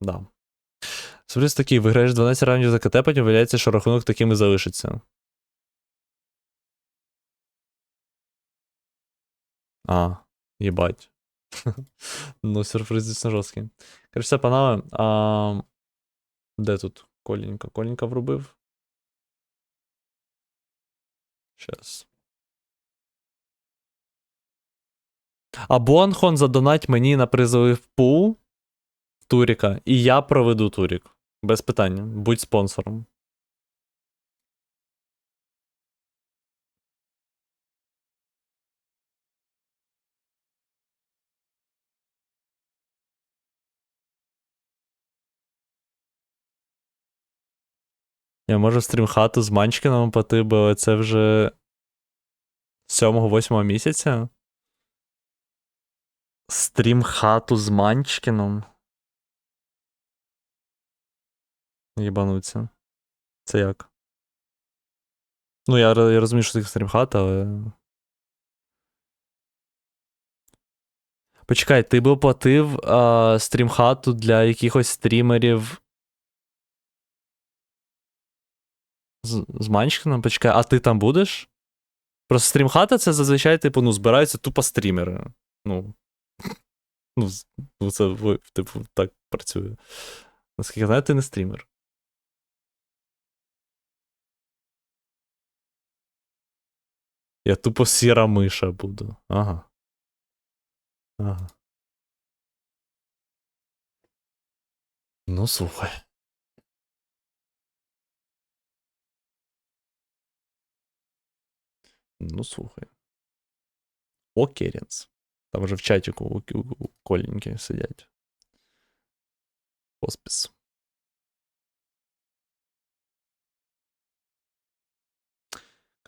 Да. Сюрприз такий, виграєш 12 раундів за КТ, потім виявляється, що рахунок таким і залишиться. А, їбать. ну, сюрприз дійсно жорсткий. Короче, все, панове. А... Де тут Колінька? Колінька врубив. Щас. Або Анхон задонать мені на призовий пул Туріка, і я проведу Турік. Без питання. Будь спонсором. Я можу стрімхату з Манчкином пати, бо це вже 7-8 місяця. Стрімхату з Манчкином. Єбануться. Це як? Ну, я, я розумію, що це стрімхата, але. Почекай, ти би оплатив а, стрімхату для якихось стрімерів. З, з Манчкином? Почекай, а ти там будеш? Просто стрімхата це зазвичай, типу, ну, збираються тупо стрімери. Ну. Ну, ну це, типу, так працює. Наскільки знаю, ти не стрімер. Я тупо сіра миша буду. Ага. Ага. Ну, слухай. Ну, слухай. Окерінс. Там вже в чатіку у, у, у коліньки сидять. Хоспіс.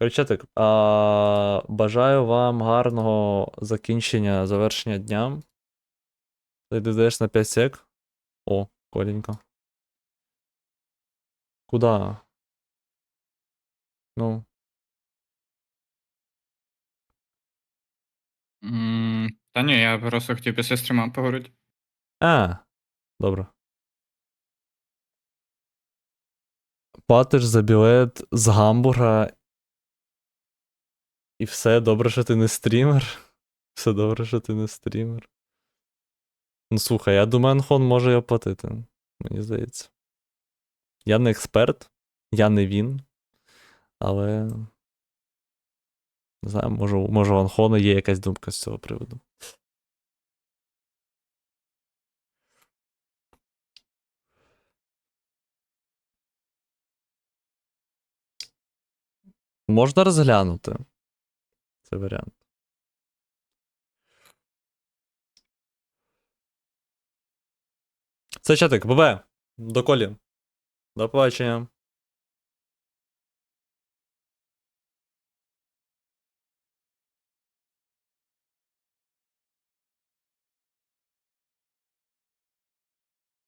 Коротше, так. А, бажаю вам гарного закінчення, завершення дня. Ти додаєш на 5 сек. О, коленько. Куда? Ну. М, Та ні, я просто хотів після стріма поговорити. А, добре. Платиш за білет з гамбурга. І все добре, що ти не стрімер. Все добре, що ти не стрімер. Ну слухай, я думаю, Анхон може і оплатити. Мені здається. Я не експерт, я не він. Але. Не знаю, може, може у Анхона є якась думка з цього приводу. Можна розглянути. Це варіант. Це чатик, ББ. До колі. До побачення.